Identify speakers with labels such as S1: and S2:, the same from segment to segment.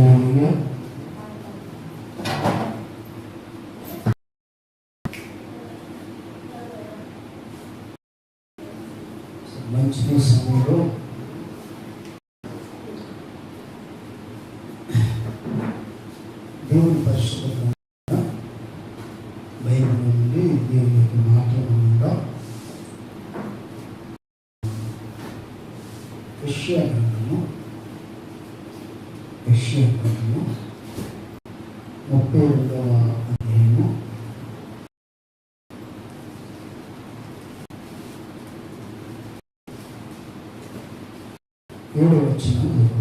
S1: uğruna 夜を違に。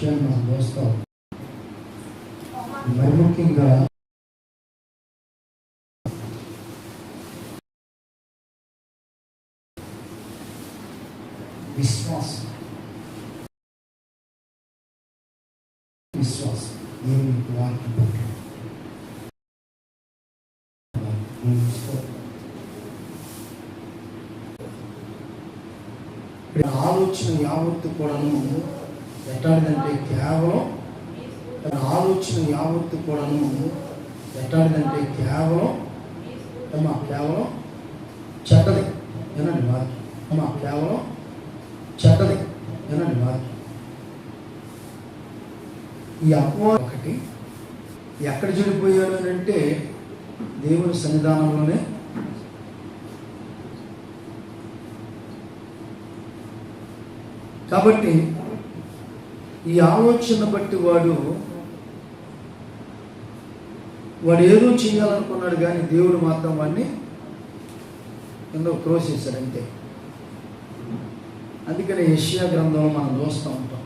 S1: విషయాన్ని మనం చూస్తాం మరి ముఖ్యంగా విశ్వాసం విశ్వాసం దేవుని వాక్యం పట్ల దేవుని స్తోత్రం. ఇక్కడ ఆలోచన యావత్తు కూడాను ఎట్టాడిదంటే కేవలం తన ఆలోచన యావత్తు కూడాను ఎట్టాడిదంటే కేవలం తమ కేవలం చెడ్డది వినండి వాక్యం తమ కేవలం చెడ్డది వినండి వాక్యం ఈ అపవాదం ఒకటి ఎక్కడ చెడిపోయాడు అంటే దేవుని సన్నిధానంలోనే కాబట్టి ఈ ఆలోచన బట్టి వాడు వాడు ఏదో చేయాలనుకున్నాడు కానీ దేవుడు మాత్రం వాడిని ఎన్నో క్రోసేశాడు అంతే. అందుకని ఏషియా గ్రంథంలో మనం చూస్తూ ఉంటాం.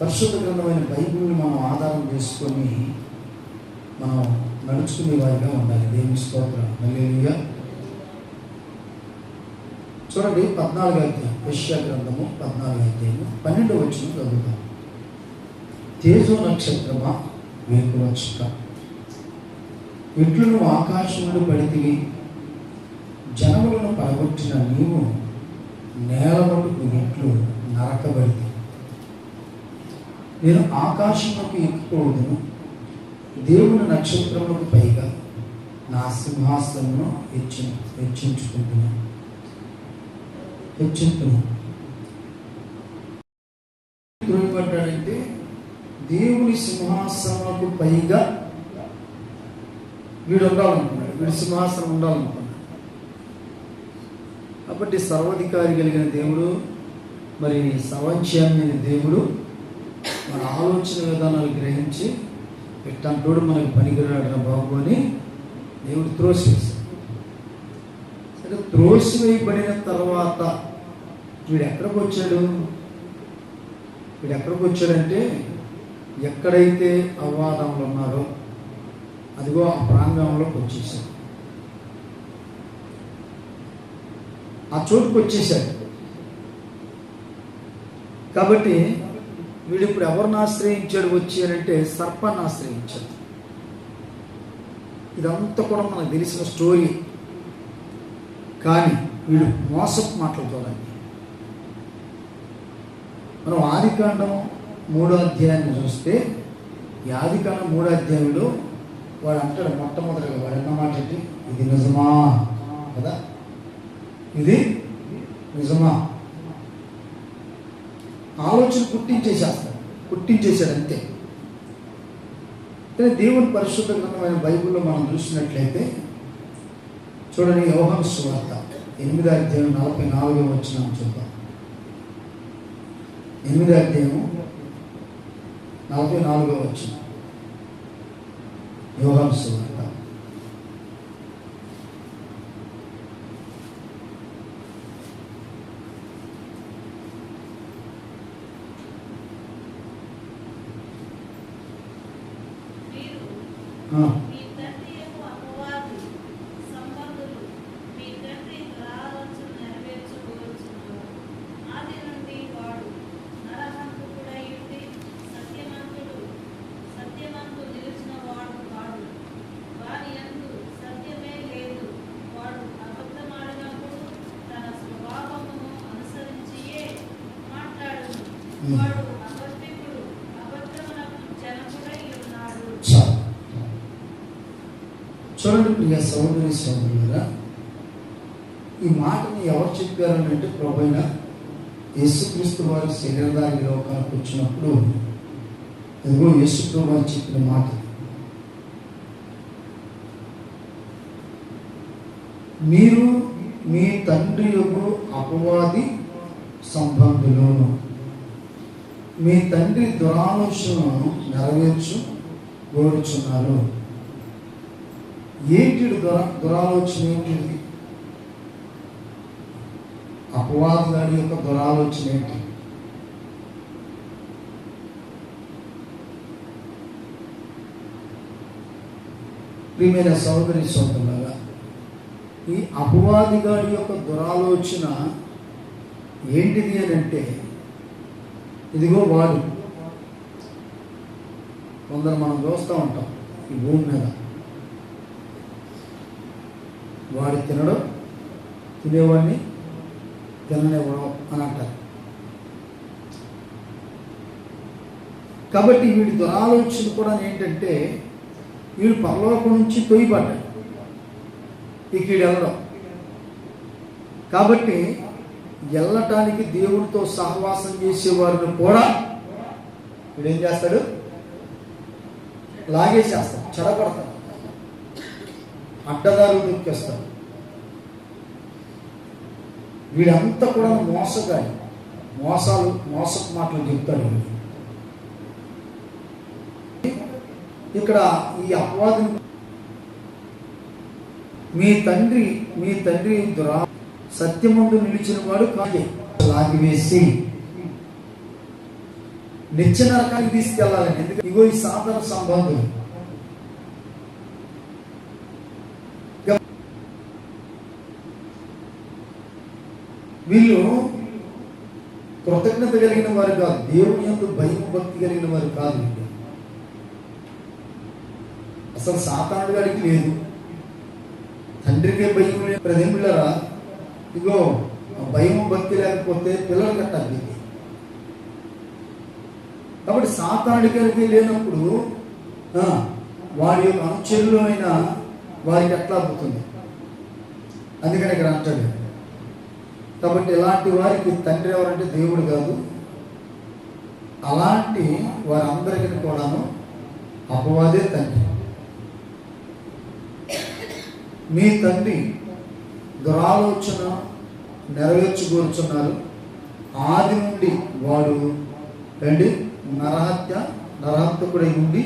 S1: పరిశుద్ధ గ్రంథమైన బైబిల్ని మనం ఆధారం చేసుకొని మనం నడుచుకునే వారిగా ఉండాలి. దేవుని స్తోత్రం. మళ్ళీ చూడండి పద్నాలుగు అధ్యాయం యెషయా గ్రంథము పద్నాలుగు అధ్యాయము పన్నెండు వచ్చిన చదువుతాం తేజో నక్షత్రమా? వేకువచ్చుట ఎట్లు ఇంట్లో ఆకాశములు పడితివి? జనములను పడగొట్టిన నీవు నేలమటుకు ఎట్లు నరకబడింది నేను ఆకాశంలోకి ఎక్కిపోదును దేవుని నక్షత్రములకు పైగా నా సింహాసనమును హెచ్చి హెచ్చించుకుంటున్నాను. హెచ్చించుతున్నాను పడ్డాడంటే దేవుని సింహాసనకు పైగా వీడు ఉండాలనుకున్నాడు. వీడి సింహాసనం ఉండాలనుకున్నాడు. కాబట్టి సర్వాధికారి కలిగిన దేవుడు మరి సవంశ్యాన్ని దేవుడు మన ఆలోచన విధానాలు గ్రహించి ఇట్టంటోడు మనకు పనికిరాడు బాబు అని దేవుడు త్రోసివేశాడు. సరే త్రోసివేయబడిన తర్వాత వీడు ఎక్కడికి వచ్చాడు వీడు ఎక్కడికి వచ్చాడంటే ఎక్కడైతే అవాదములు ఉన్నారో అదిగో ఆ ప్రాంగణంలోకి వచ్చేసాడు ఆ చోటుకు వచ్చేసాడు కాబట్టి వీడు ఇప్పుడు ఎవరిని ఆశ్రయించాడు వచ్చి అంటే సర్పాన్ని ఆశ్రయించాడు. ఇదంతా కూడా మనకు తెలిసిన స్టోరీ. కానీ వీడు మోసపు మాటలు చూడండి మనం ఆదికాండం మూడో అధ్యాయాన్ని చూస్తే ఈ ఆదికాండం మూడో అధ్యాయంలో వాడు అంటాడు మొట్టమొదటిగా వాడు అన్నమాట ఏంటి ఇది నిజమా? కదా? ఇది నిజమా? ఆలోచన పుట్టించేసేస్తాడు పుట్టించేశాడు అంతే. కానీ దేవుని పరిశుద్ధ గ్రంథమైన బైబిల్లో మనం చూసినట్లయితే చూడండి యోహన్ సువార్త ఎనిమిది అధ్యాయం నలభై నాలుగో వచ్చిన చూద్దాం. ఎనిమిది అధ్యాయం నలభై నాలుగో వచ్చిన యోహన్ సువార్త
S2: మీరు
S1: ఆ,
S2: మీ తండ్రి యొక్క అపవాది సంబంధులు మీ తండ్రి ఆలోచన నెరవేర్చుకోవచ్చున్నారు ఆది నుండి వాడు నరహంతకుడై ఉండి సత్యవంతుడు సత్యవంతు నిలిచిన వాడు కాడు వారి యందు సత్యమే లేదు వాడు అబద్ధమాడినప్పుడు తన స్వభావమును అనుసరించియే మాట్లాడును వాడు అబద్ధికుడు అబద్ధమునకు జనకుడై ఉన్నాడు
S1: చాలు. చూడండి ప్రియ సౌందర్య సౌందర్యరా ఈ మాటని ఎవరు చెప్పారని అంటే ప్రభైన యేసుక్రీస్తు వారి శరీరదారి లోకానికి వచ్చినప్పుడు ఎదుగో యేసు వారు చెప్పిన మాట. మీరు మీ తండ్రి యొక్క అపవాది సంబంధులను మీ తండ్రి దురాలోచనను నెరవేర్చు కోరుచున్నారు ఏంటి దుర దురాలోచన ఏంటిది అపవాదుగాడి యొక్క దురాలోచన ఏంటి? ప్రియమైన సోదరి సోదరులారా ఈ అపవాదిగాడి యొక్క దురాలోచన ఏంటిది అని అంటే ఇదిగో వాడు కొందరు మనం చూస్తూ ఉంటాం ఈ భూమి మీద. వాడు తినడం తినేవాడిని తిననివ్వడం అని అంటారు. కాబట్టి వీడి దురాలోచన కూడా ఏంటంటే వీడు పరలోకం నుంచి తొయ్యబడ్డాడు. ఇక వీడు వెళ్ళడం. కాబట్టి వెళ్ళటానికి దేవుడితో సహవాసం చేసేవారిని కూడా వీడు ఏం చేస్తాడు? లాగేసేస్తాడు చెడగొడతాడు. అడ్డదారులు దొక్కేస్తాడు వీడంతా కూడా మోసగా మోసాలు మోసపు మాటలు చెప్తాడు ఇక్కడ ఈ అపవాదం మీ తండ్రి మీ తండ్రి దురా సత్యముందు నిలిచిన వాడు కాదే. లాగివేసి నిత్య నరకానికి తీసుకెళ్ళాలని ఎందుకంటే ఇగో ఈ సాధన సంబంధం. వీళ్ళు కృతజ్ఞత కలిగిన వారు కాదు. దేవుని యొక్క భయం భక్తి కలిగిన వారు కాదు. అసలు సాతానుడు గారికి లేదు. తండ్రికే భయం లేదు. ప్రజెంట్లరా ఇగో భయం భక్తి లేకపోతే పిల్లలు కట్టాలి కాబట్టి సాతానుడి లేనప్పుడు వారి యొక్క అనుచరులు అయిన వారికి ఎట్లా అవుతుంది అందుకని ఇక్కడ అంటాడు కాబట్టి ఇలాంటి వారికి తండ్రి ఎవరంటే దేవుడు కాదు. అలాంటి వారందరికీ కూడాను అపవాదే తండ్రి. మీ తండ్రి దురాలోచన నెరవేర్చుకూర్చున్నారు ఆది నుండి వాడు రండి నరహత్య నరహత్యకుడై ఉండి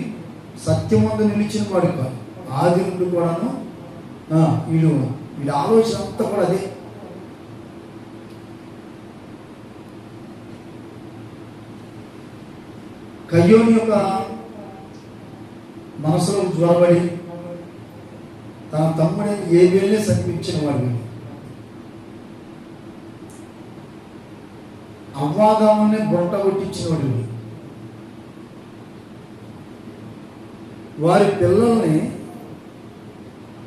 S1: సత్యమందు నిలిచిన వాడు కాదు. ఆది నుండి కూడాను వీళ్ళు వీడు ఆలోచన అంతా కూడా అదే. కయ్యోని యొక్క మనసులో జ్వరబడి తన తమ్ముడైన ఏబేలే సమీపించిన వాడిని. అవ్వాగామనే బొట్ట కొట్టించినవాడు వారి పిల్లల్ని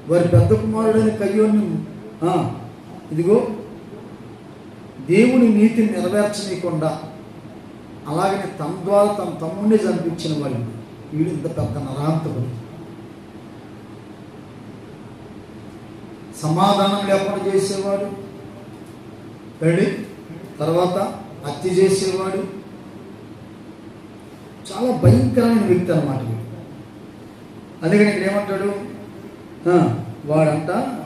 S1: వారి పెద్ద కుమారుడైన కయ్యోని ఇదిగో దేవుని నీతిని నెరవేర్చనీయకుండా అలాగనే తన ద్వారా తన తమ్ముడిని చనిపించిన వాళ్ళు వీడు ఇంత పెద్ద నరాంతకుడు. సమాధానం లేకుండా చేసేవాడు. రండి తర్వాత హత్య చేసేవాడు. చాలా భయంకరమైన వ్యక్తి అనమాట అందుకని ఇక్కడ ఏమంటాడు? వాడంతా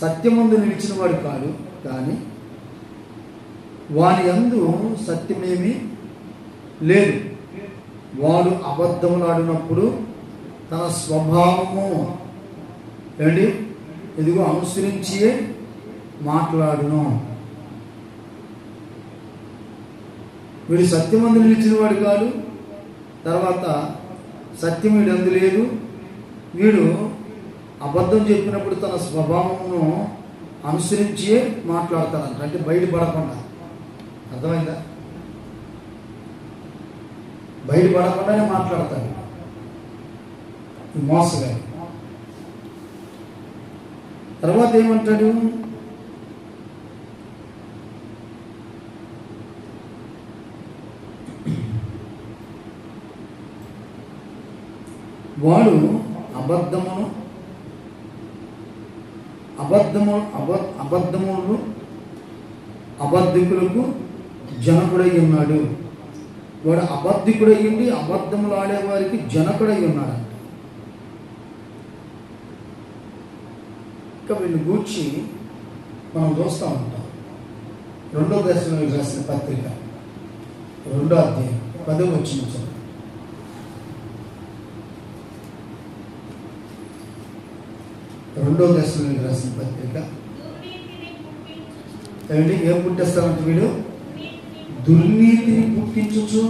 S1: సత్యమందు నిలిచిన వాడు కాదు కానీ వాని అందు సత్యమేమి లేదు. వాడు అబద్ధములాడినప్పుడు తన స్వభావము ఏంటి? ఇదిగో అనుసరించియే మాట్లాడును. వీడు సత్యమందు నిలిచిన వాడు కాదు తర్వాత సత్యం వీడు అందు లేదు. వీడు అబద్ధం చెప్పినప్పుడు తన స్వభావమును అనుసరించే మాట్లాడతాడంట అంటే బయటపడకుండా. అర్థమైందా? బయటపడకుండానే మాట్లాడతాడు ఈ మోసగాడు. తర్వాత ఏమంటాడు? వాడు అబద్ధమును అబద్ధము అబ అబద్ధములు అబద్ధికులకు జనకుడై ఉన్నాడు. వాడు అబద్ధికుడయ్యండి ఉండి అబద్ధములు ఆడేవారికి జనకుడై ఉన్నాడు. ఇంకా వీళ్ళు గూర్చి మనం చూస్తూ ఉంటాం. రెండో దశలో రాసిన పత్రిక రెండో అధ్యాయం పదవి వచ్చిన చదువు. రెండో దశలో రాసిన పత్రిక.
S2: దుర్నీతిని పుట్టించుచు
S1: ఏమిటి ఏం పుట్టిస్తామంటే వీడు
S2: దుర్నీతిని
S1: దుర్నీతిని పుట్టించుచు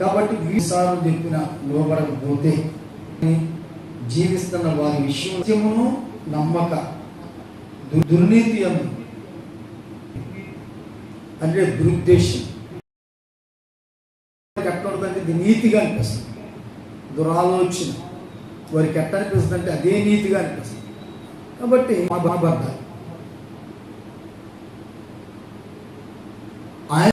S1: కాబట్టి వీసాలు చెప్పిన లోబడకపోతే జీవిస్తున్న వారి విషయమును నమ్మక దు- దుర్నీతి అని అంటే దురుద్దేశం. వారికి ఎట్లా ఇది నీతిగా అనిపిస్తుంది. దురాలోచన. వారికి ఎట్ట అనిపిస్తుంది అంటే అదే నీతిగా అనిపిస్తుంది. కాబట్టి మా బాబడ్డారు ఆయన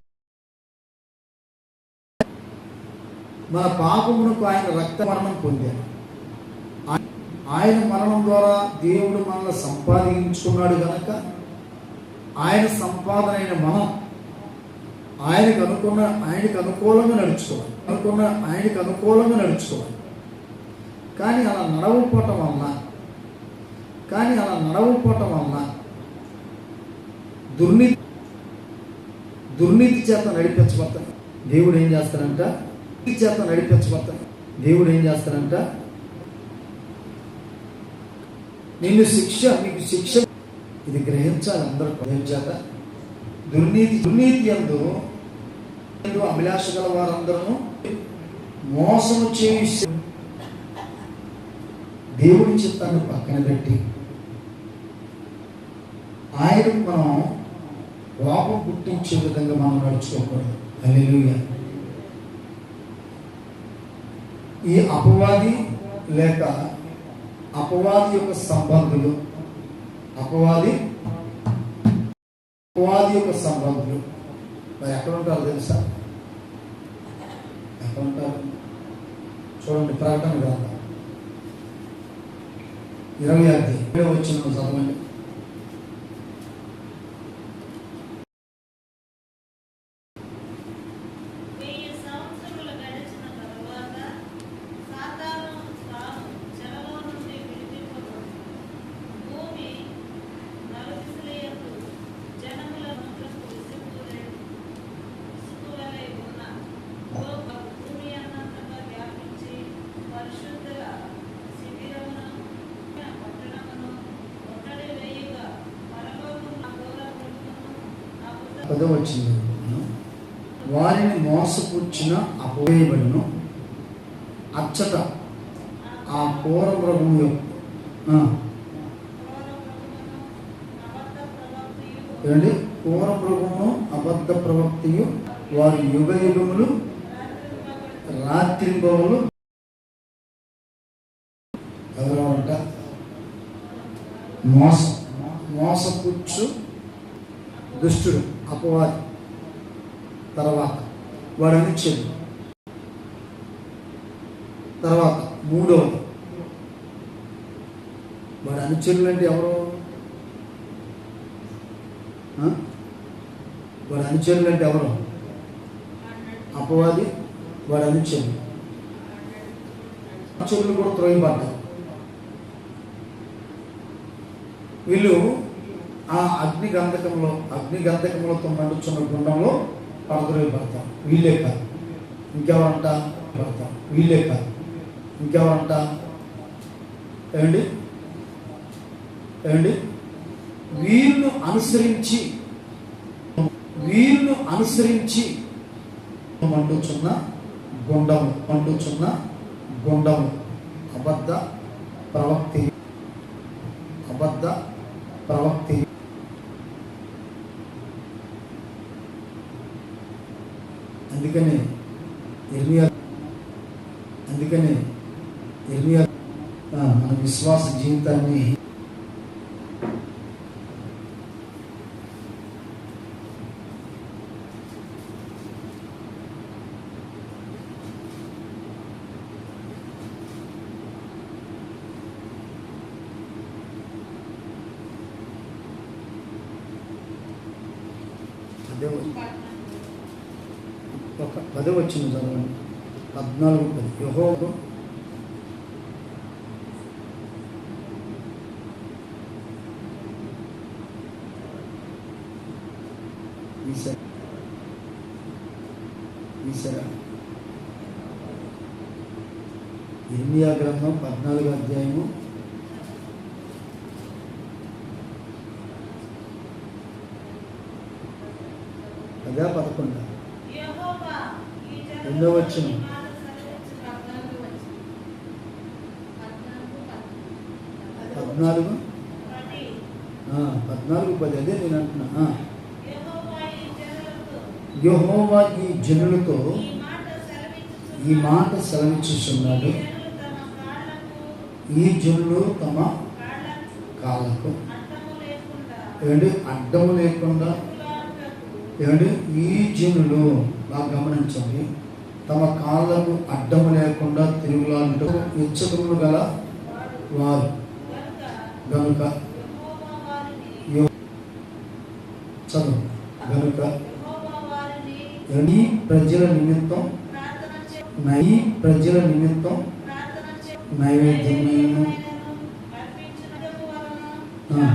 S1: మన పాపమునకు ఆయన రక్త మరణం పొందాడు ఆయన మరణం ద్వారా దేవుడు మనల్ని సంపాదించుకున్నాడు కనుక ఆయన సంపాదన అయిన మనం ఆయనకు అనుకున్న ఆయనకు అనుకూలంగా నడుచుకోవాలి. అనుకున్న ఆయనకు అనుకూలంగా నడుచుకోవాలి. కానీ అలా నడవపోవటం వలన కానీ అలా నడవపోవటం వలన దుర్నీతి దుర్నీతి చేత నడిపించబడతాడు. దేవుడు ఏం చేస్తాడంట? చేత నడిపించబడతాను దేవుడు ఏం చేస్తాడంట? నిన్ను శిక్ష నీకు శిక్ష ఇది గ్రహించాలి అందరూ ఏం చేత దుర్నీతి దుర్నీతి ఎందు అభిలాష గల వారందరూ మోసము చేసి దేవుడి చిత్తాన్ని పక్కన పెట్టి ఆయనకు మనం కోపం పుట్టించే విధంగా మనం నడుచుకోకూడదు. అల్లెలుగా ఈ అపవాది లేక అపవాది యొక్క సంబంధులు అపవాది అపవాది యొక్క సంబంధులు. మరి ఎక్కడ ఉంటారు తెలుసా? ఎక్కడ ఉంటారు? చూడండి ప్రకటన గ్రంథం. ఇరవై అధ్యాయం. వచ్చిన చదవండి. ఆ పూర్వ ప్రభువు యొక్క ఆ, ఏమండి? పూర్వ ప్రభువును అబద్ధ ప్రవక్తియు వారి యుగ యుగములు రాత్రి బవులు ఎవరంట మోస మోసపుచ్చు దుష్టుడు అపవాది తర్వాత వాడు అనుచ్చేది తర్వాత మూడవది మరి అనుచరులు అంటే ఎవరు? ఆ? వాడు అనుచరులు అంటే ఎవరు? అపవాది వాడు అనుచరులు. అనుచరులు కూడా త్రోయబడ్డారు. వీళ్ళు ఆ అగ్ని గంధకంలో అగ్ని గంధకములతో మండుచున్న గుండంలో పడద్రోయబడతారు. వీళ్ళే కాదు. ఇంకెవరంట? పడతారు. వీళ్ళే కాదు. ఇంకెవరంట ఏమండి? ఏమండి? వీళ్ళను అనుసరించి వీళ్ళను అనుసరించి మండుచున్న గుండము మండుచున్న గుండము. అబద్ధ ప్రవక్తి. అబద్ధ ప్రవక్తి అందుకని ఇర్మియా అందుకని ఇర్మియా ఆ, మన విశ్వాస జీవితాన్ని అదే ఒక పది వచ్చింది చదవండి పద్నాలుగు పది యహోబు ఈశ్వర ఈశ్వర ఇర్మియా గ్రంథం పద్నాలుగు అధ్యాయము పదా పదకొండు రెండో పద్నాలుగు పద్నాలుగు పది అదే నేను అంటున్నా. యహోవా ఈ జనులతో ఈ మాట సెలవిచ్చుచున్నాడు. ఈ జనులు తమ కాళ్ళకు ఏమండి? అడ్డము లేకుండా. ఏమండి? ఈ జనులు బాగా గమనించండి. తమ కాళ్ళకు అడ్డము లేకుండా తిరుగులాంటూ ఇచ్చకములు గల వారు. గనుక చదువు. గనుక ఈ ప్రజల నిమిత్తం ఈ ప్రజల నిమిత్తం నైవేద్యమైన ఆ.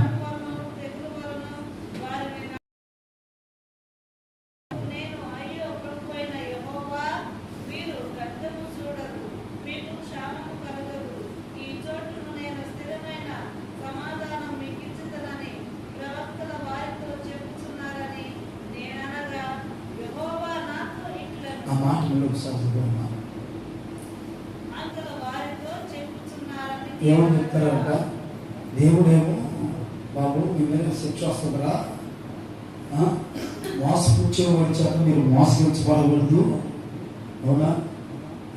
S2: నేను అయ్యో ప్రభు అయిన యెహోవా మీరు గడ్డము చూడరు మీకు క్షామము కలగదు ఈ చోటును నేను స్థిరమైన సమాధానం మీకు ఇచ్చుదనని ప్రవక్తల వారితో చెప్పుచున్నారని నేననగా యెహోవా నాతో ఇట్లా
S1: ఆ మాట నేను ఒకసారి చదువుకున్నాను
S2: అంతల వారితో చెప్పుచున్నారని
S1: ఏమని చెప్తారంట దేవుడేమో బాబు మీ మీద శిక్ష వస్తుందిరా ఆ? మోసపుచ్చే వాడి చేత మీరు మోసగించబడకూడదు అవునా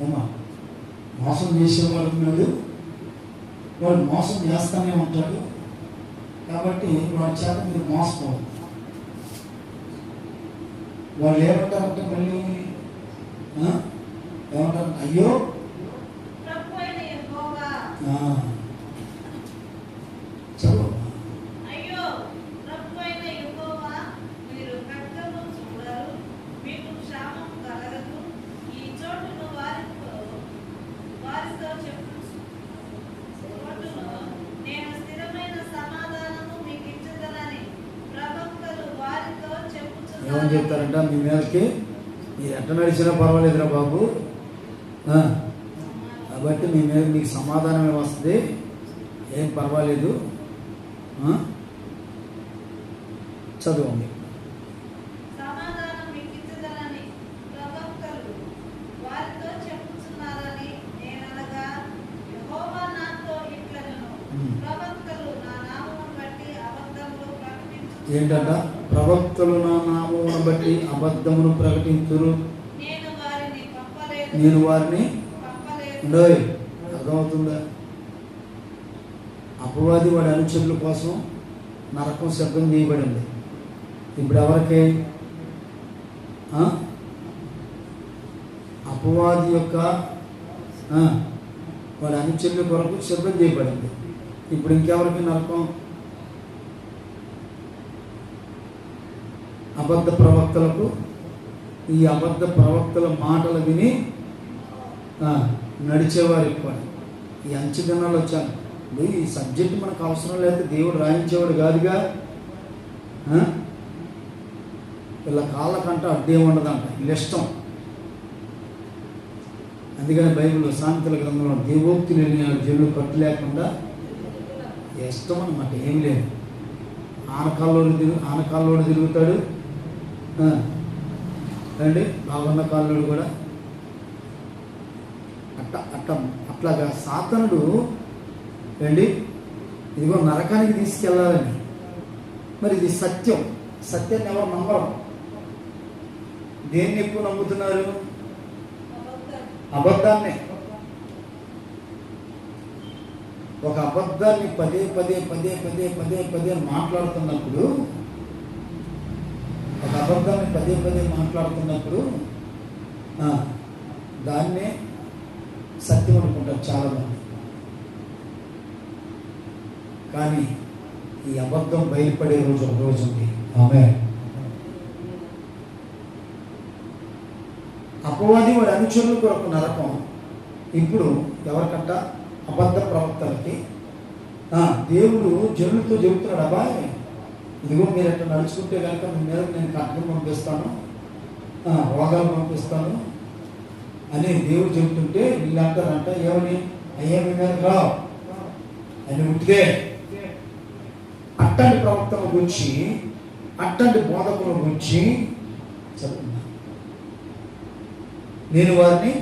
S1: ఏమా మోసం చేసేవాడు ఉన్నాడు వాడు మోసం చేస్తానే ఉంటాడు కాబట్టి వాడి చేత మీరు మోసపోవద్దు. వాళ్ళు ఏమంటారంటే మళ్ళీ? ఏమంటారు? అయ్యో! వచ్చినా పర్వాలేదురా బాబు. కాబట్టి మీ మీద మీకు సమాధానమే వస్తుంది. ఏం పర్వాలేదు. చదవండి. ఏంటంట? ప్రవక్తలు నా నామమును బట్టి అబద్ధమును ప్రకటించురు.
S2: నేను వారిని
S1: ఉండోయ్ అర్థమవుతుందా? అపవాది వాడి అనుచరుల కోసం నరకం శబ్దం చేయబడింది. ఇప్పుడు ఎవరికి? అపవాది యొక్క వాడి అనుచరుల కొరకు శబ్దం చేయబడింది. ఇప్పుడు ఇంకెవరికి నరకం? అబద్ధ ప్రవక్తలకు. ఈ అబద్ధ ప్రవక్తల మాటలు విని నడిచేవారు ఎక్కువ. ఈ అంచెదనాలు వచ్చాను. ఇప్పుడు ఈ సబ్జెక్ట్ మనకు అవసరం లేదు దేవుడు రాయించేవాడు కాదుగా? ఇలా వీళ్ళ కాళ్ళకంట అడ్డే ఉండదంట. వీళ్ళ ఇష్టం. అందుకని బైబిల్ సాంతల గ్రంథంలో దేవోక్తి లేని జనులు పట్టు లేకుండా ఇష్టం అనమాట ఏం లేదు. ఆనకాల్లోడు తిరుగు ఆనకాల్లోడు తిరుగుతాడు. అండి బాగున్న కాళ్ళోడు కూడా అట్ట అట్ట అట్లాగా సాతనుడు ఏంటి? ఇదిగో నరకానికి తీసుకెళ్ళాలని. మరి ఇది సత్యం. సత్యాన్ని ఎవరు నమ్మరు? దేన్ని ఎక్కువ నమ్ముతున్నారు? అబద్ధాన్నే. ఒక అబద్ధాన్ని పదే పదే పదే పదే పదే పదే మాట్లాడుతున్నప్పుడు ఒక అబద్ధాన్ని పదే పదే మాట్లాడుతున్నప్పుడు దాన్నే సత్యం అనుకుంటారు చాలామంది. కానీ ఈ అబద్ధం బయలుపడే రోజు ఒక రోజు ఉంది. ఆమె అపవాది వాడి అనుచరులు కొరకు నరకం. ఇప్పుడు ఎవరికంట? అబద్ధ ప్రవక్తలకి. దేవుడు జనులతో చెబుతున్నాడు అబ్బాయి ఇదిగో మీరు అట్లా నడుచుకుంటే కనుక మీ మీద నేను కట్నం పంపిస్తాను రోగాలు పంపిస్తాను అని దేవుడు చెబుతుంటే వీళ్ళంతా అంటారంట ఏమని అయ్యా మీద రావు అని ఉంటే అట్టంటి ప్రవర్తన గురించి అట్టంటి బోధకుల గురించి చెప్తున్నా. నేను వారిని?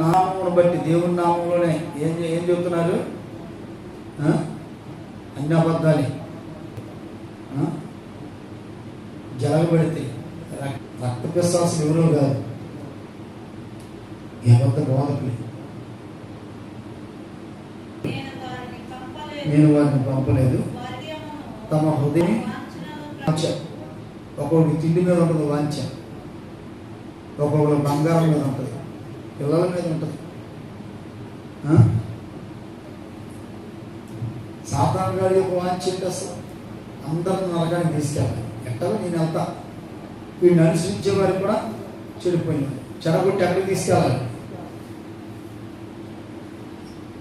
S2: నామమును బట్టి
S1: దేవుని నామంలోనే ఏం ఏం చెబుతున్నారు? అన్ని అబద్ధాలే. ఆ? రక్- రక్త పిశాసులు ఎవరో కాదు ఈ అబద్ధ బోధకులు
S2: నేను వారిని పంపలేదు.
S1: నేను పంపలేదు తమ హృదయం
S2: వాంఛనను
S1: వాంఛ ఒక్కొక్కటి తిండి మీద ఉంటుంది వాంఛ ఒక్కొక్కరు బంగారం మీద ఉంటుంది పిల్లల మీద ఉంటుంది ఆ? సాతాన్ గారి యొక్క వాంఛ ఏంటి అసలు అందరిని నరకాన్ని తీసుకెళ్ళాలి. ఎట్టలో నేను వెళ్తా. వీడిని అనుసరించే వారికి కూడా చెడిపోయినాడు చెడగొట్టి ఎక్కడికి తీసుకెళ్ళాలి?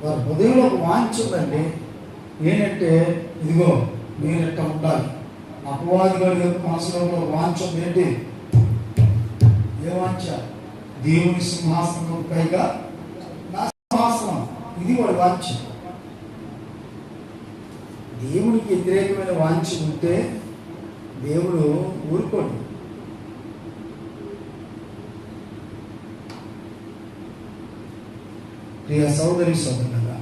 S1: వారి హృదయంలో ఒక వాంచిందండి ఏంటంటే ఇదిగో నేను ఎట్ట ఉండాలి? అపవాది గారి మనసులో కూడా ఏంటి ఏ వాంఛ? దేవుని సింహాసనం పైగా నా సింహాసనం. ఇది వాడి వాంఛ. దేవునికి వ్యతిరేకమైన వాంఛ ఉంటే దేవుడు ఊరుకోడు. ప్రియ సోదరి సోదరులరా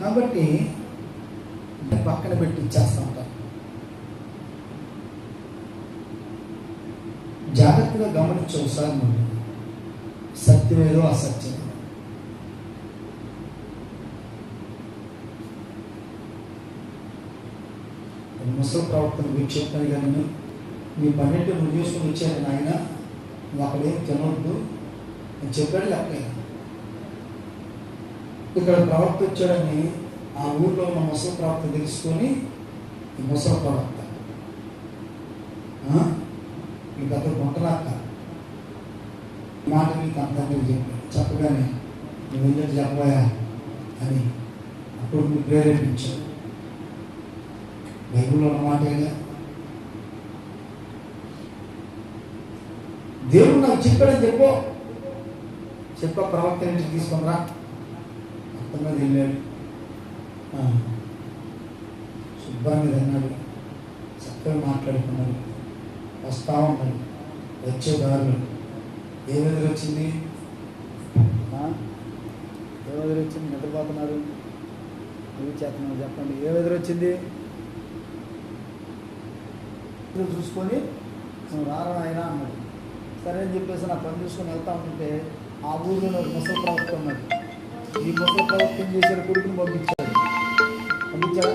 S1: కాబట్టి పక్కన పెట్టి ఇచ్చేస్తా ఉంటాం. జాగ్రత్తగా గమనించు ఒకసారి మనం సత్యమేదో అసత్యం. ముసలి ప్రవర్తన గురించి చెప్పాను కానీ మీ పన్నెండు ముందు చేసుకుని వచ్చాను నాయన నువ్వు అక్కడేం తినవద్దు అని చెప్పాడు చెప్పలేదు. ఇక్కడ ప్రవక్త వచ్చాడని ఆ ఊర్లో ఉన్న ముసలి ప్రవక్త తెలుసుకొని ముసలి ప్రవక్త మీ మీకు అతను కొంటరాక మాట మీకు అంతంగా చెప్పాను. చెప్పగానే నువ్వు వెళ్ళి చెప్పబోయా? అని అప్పుడు మీరు ప్రేరేపించాడు బైబిల్లో ఉన్న మాటేగా దేవుడు నాకు చెప్పాడని చెప్పు చెప్ప ప్రవక్త నుంచి తీసుకొని రా మొత్తం మీద శుభ్రంగా తిన్నాడు చక్కగా మాట్లాడుకున్నాడు వస్తా ఉన్నాడు వచ్చే దారులు ఏ విధంగా వచ్చింది ఏ వదిలి వచ్చింది నిద్రపోతున్నారు ఏమి చేస్తున్నారు చెప్పండి ఏ వదిలి వచ్చింది ఇది చూసుకొని నువ్వు రారా అన్నాడు. సరే అని చెప్పేసి నా పని చూసుకొని వెళ్తా ఉంటే ఆ ఊరిలో ముసలి ప్రవక్త ఉన్నాడు ఈ ముసలి ప్రవక్త చేసిన కొడుకుని పంపించాడు పంపించాడు